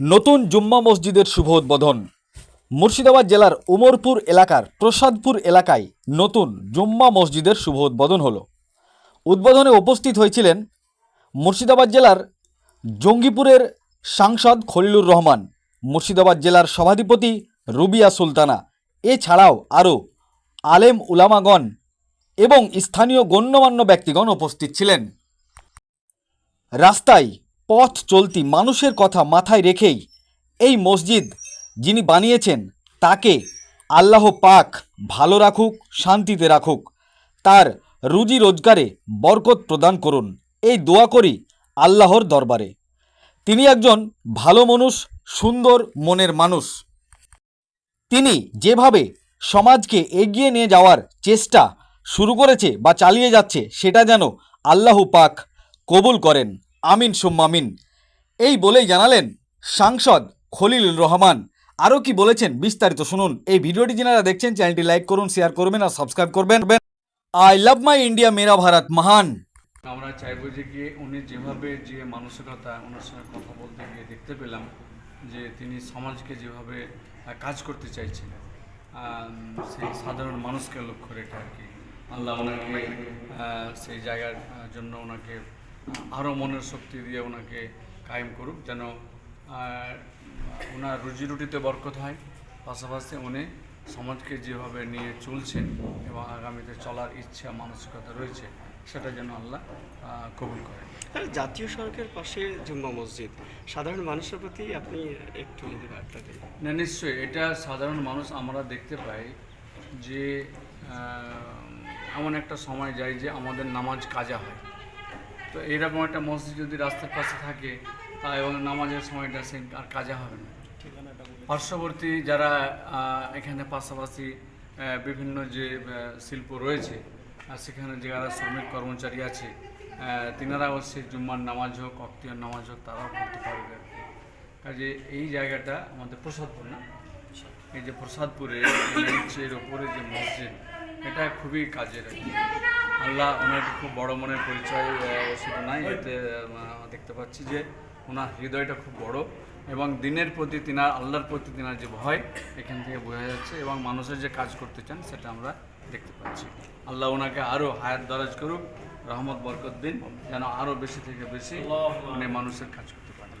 নতুন জুম্মা মসজিদের শুভ উদ্বোধন। মুর্শিদাবাদ জেলার উমরপুর এলাকার প্রসাদপুর এলাকায় নতুন জুম্মা মসজিদের শুভ উদ্বোধন হলো। উদ্বোধনে উপস্থিত হয়েছিলেন মুর্শিদাবাদ জেলার জঙ্গিপুরের সাংসদ খলিলুর রহমান, মুর্শিদাবাদ জেলার সভাধিপতি রুবিয়া সুলতানা, এছাড়াও আরও আলেম উলামাগণ এবং স্থানীয় গণ্যমান্য ব্যক্তিগণ উপস্থিত ছিলেন। রাস্তায় পথ চলতি মানুষের কথা মাথায় রেখেই এই মসজিদ যিনি বানিয়েছেন, তাকে আল্লাহ পাক ভালো রাখুক, শান্তিতে রাখুক, তার রুজি রোজগারে বরকত প্রদান করুন, এই দোয়া করি আল্লাহর দরবারে। তিনি একজন ভালো মানুষ, সুন্দর মনের মানুষ। তিনি যেভাবে সমাজকে এগিয়ে নিয়ে যাওয়ার চেষ্টা শুরু করেছে বা চালিয়ে যাচ্ছে, সেটা যেন আল্লাহ পাক কবুল করেন। আমিন সুম্মামিন এই বলেই জানালেন সাংসদ খলিলুর রহমান। আরও কি বলেছেন বিস্তারিত শুনুন। এই ভিডিওটি যারা দেখছেন, চ্যানেলটি লাইক করুন, শেয়ার করবেন আর সাবস্ক্রাইব করবেন। আই লাভ মাই ইন্ডিয়া, মেরা ভারত মহান। আমরা চাইব যে গিয়ে উনি যেভাবে যে মানসিকতা, ওনার সঙ্গে কথা বলতে গিয়ে দেখতে পেলাম যে তিনি সমাজকে যেভাবে কাজ করতে চাইছেন সেই সাধারণ মানুষকে লক্ষ্য রেখে আর কি। আল্লাহ ওনাকে সেই জায়গার জন্য ওনাকে আরও মনের শক্তি দিয়ে ওনাকে কায়েম করুক যেন ওনার রুজি রুটিতে বরকত হয়। পাশাপাশি উনি সমাজকে যেভাবে নিয়ে চলছেন এবং আগামীতে চলার ইচ্ছা মানসিকতা রয়েছে সেটা যেন আল্লাহ কবুল করেন জাতীয় সড়কের পাশে জুম্মা মসজিদ সাধারণ মানুষের প্রতি আপনি একটু যদি বার্তা দেন। না নিশ্চয়ই এটা সাধারণ মানুষ আমরা দেখতে পাই যে এমন একটা সময় যায় যে আমাদের নামাজ কাজা হয়। তো এরকম একটা মসজিদ যদি রাস্তার পাশে থাকে তা এবং নামাজের সময়টা সে আর কাজে হবে না পার্শ্ববর্তী যারা এখানে পাশাপাশি বিভিন্ন যে শিল্প রয়েছে আর সেখানে যারা শ্রমিক কর্মচারী আছে তিনারা অবশ্যই জুম্মার নামাজ হোক অক্তিয়ার নামাজ হোক তারাও করতে পারবে আর কি। কাজে এই জায়গাটা আমাদের প্রসাদপুর না এই যে প্রসাদপুরে এর ওপরে যে মসজিদ এটা খুবই কাজের। আল্লাহ ওনার খুব বড় মনের পরিচয় শুধু নাই এতে দেখতে পাচ্ছি যে ওনার হৃদয়টা খুব বড় এবং দিনের প্রতি তিনার আল্লাহর প্রতি তিনার যে ভয় এখান থেকে বোঝা যাচ্ছে এবং মানুষের যে কাজ করতে চান সেটা আমরা দেখতে পাচ্ছি। আল্লাহ ওনাকে আরও হায়াত দরাজ করুক রহমত বরকত দিন যেন আরও বেশি থেকে বেশি মানে মানুষের কাজ করতে পারে।